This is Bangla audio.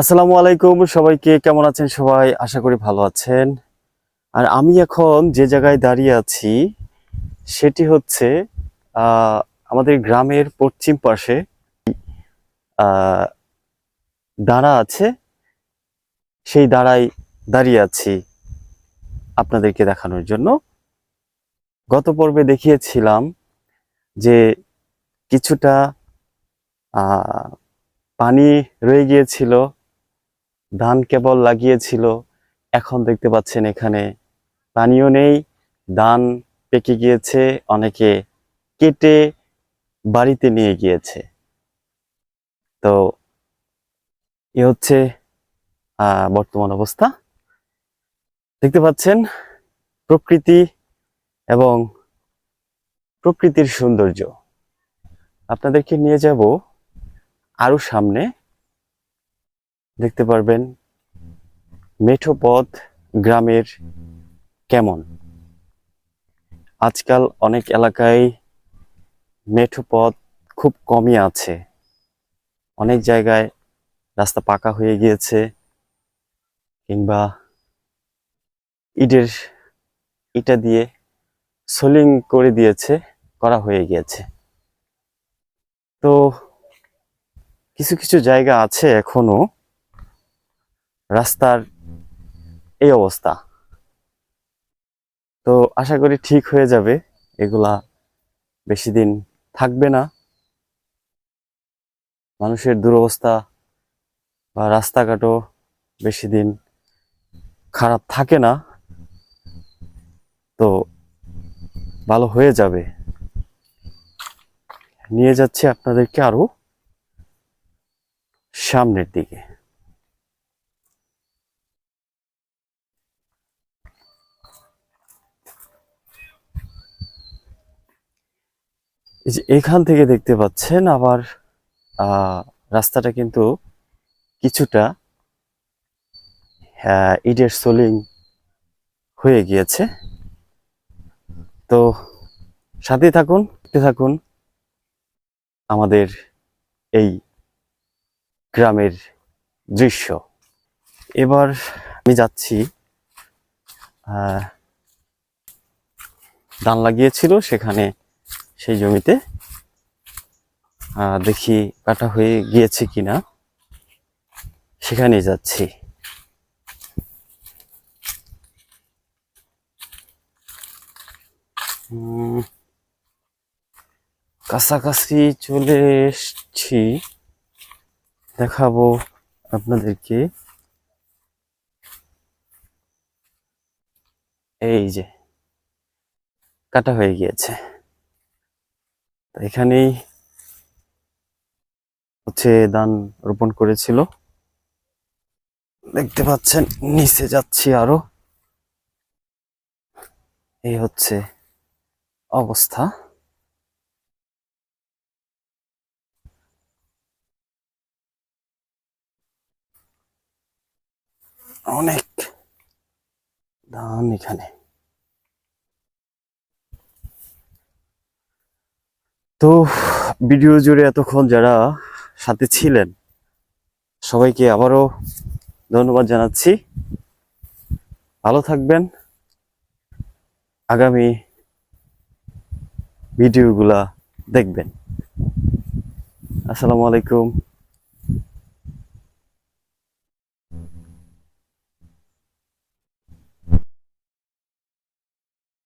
আসসালামু আলাইকুম, সবাইকে কেমন আছেন সবাই? আশা করি ভালো আছেন। আর আমি এখন যে জায়গায় দাঁড়িয়ে আছি, সেটি হচ্ছে আমাদের গ্রামের পশ্চিম পাশে দাঁড়া আছে। সেই দাঁড়ায় দাঁড়িয়ে আছি আপনাদেরকে দেখানোর জন্য। গত পর্বে দেখিয়েছিলাম যে কিছুটা পানি রয়ে গিয়েছিল। ধান কেবল লাগিয়েছিল, এখন দেখতে পাচ্ছেন এখানে পানিও নেই, ধান পেকে গিয়েছে, অনেকে কেটে বাড়িতে নিয়ে গিয়েছে। তো এ হচ্ছে বর্তমান অবস্থা। দেখতে পাচ্ছেন, প্রকৃতি এবং প্রকৃতির সৌন্দর্য। আপনাদেরকে নিয়ে যাব আরও সামনে। দেখতে পারবেন মেঠো পথ গ্রামের কেমন? আজকাল অনেক এলাকায় মেঠো পথ খুব কমই আছে। অনেক জায়গায় রাস্তা পাকা হয়ে গিয়েছে কিংবা ইটের ইটা দিয়ে সোলিং করে দিয়েছে, করা হয়ে গিয়েছে। তো কিছু কিছু জায়গা আছে এখনও। রাস্তার এই অবস্থা। তো আশা করি ঠিক হয়ে যাবে। এগুলা বেশি দিন থাকবে না। মানুষের দুরবস্থা বা রাস্তাঘাটও বেশি দিন খারাপ থাকে না। তো ভালো হয়ে যাবে। নিয়ে যাচ্ছে আপনাদেরকে আরও সামনের দিকে। এই যে এখান থেকে দেখতে পাচ্ছেন আবার রাস্তাটা কিন্তু কিছুটা ইটের সোলিং হয়ে গিয়েছে। তো সাথে থাকুন থাকুন আমাদের এই গ্রামের দৃশ্য। এবার আমি যাচ্ছি ধান লাগিয়েছিল, সেখানে সেই জমিতে দেখি কাটা হয়ে গিয়েছে কিনা। সেখানে যাচ্ছি। কাছাকাছি চলে এসছি। দেখাবো আপনাদেরকে। এই যে, কাটা হয়ে গিয়েছে। এখানেই হচ্ছে ধান রোপণ করেছিল। দেখতে পাচ্ছেন, নিচে যাচ্ছি আরও। এই হচ্ছে অবস্থা। অনেক ধান এখানে। তো ভিডিও জুড়ে এতক্ষণ যারা সাথে ছিলেন, সবাইকে আবারও ধন্যবাদ জানাচ্ছি। ভালো থাকবেন। আগামী ভিডিওগুলা দেখবেন। আসসালামু আলাইকুম।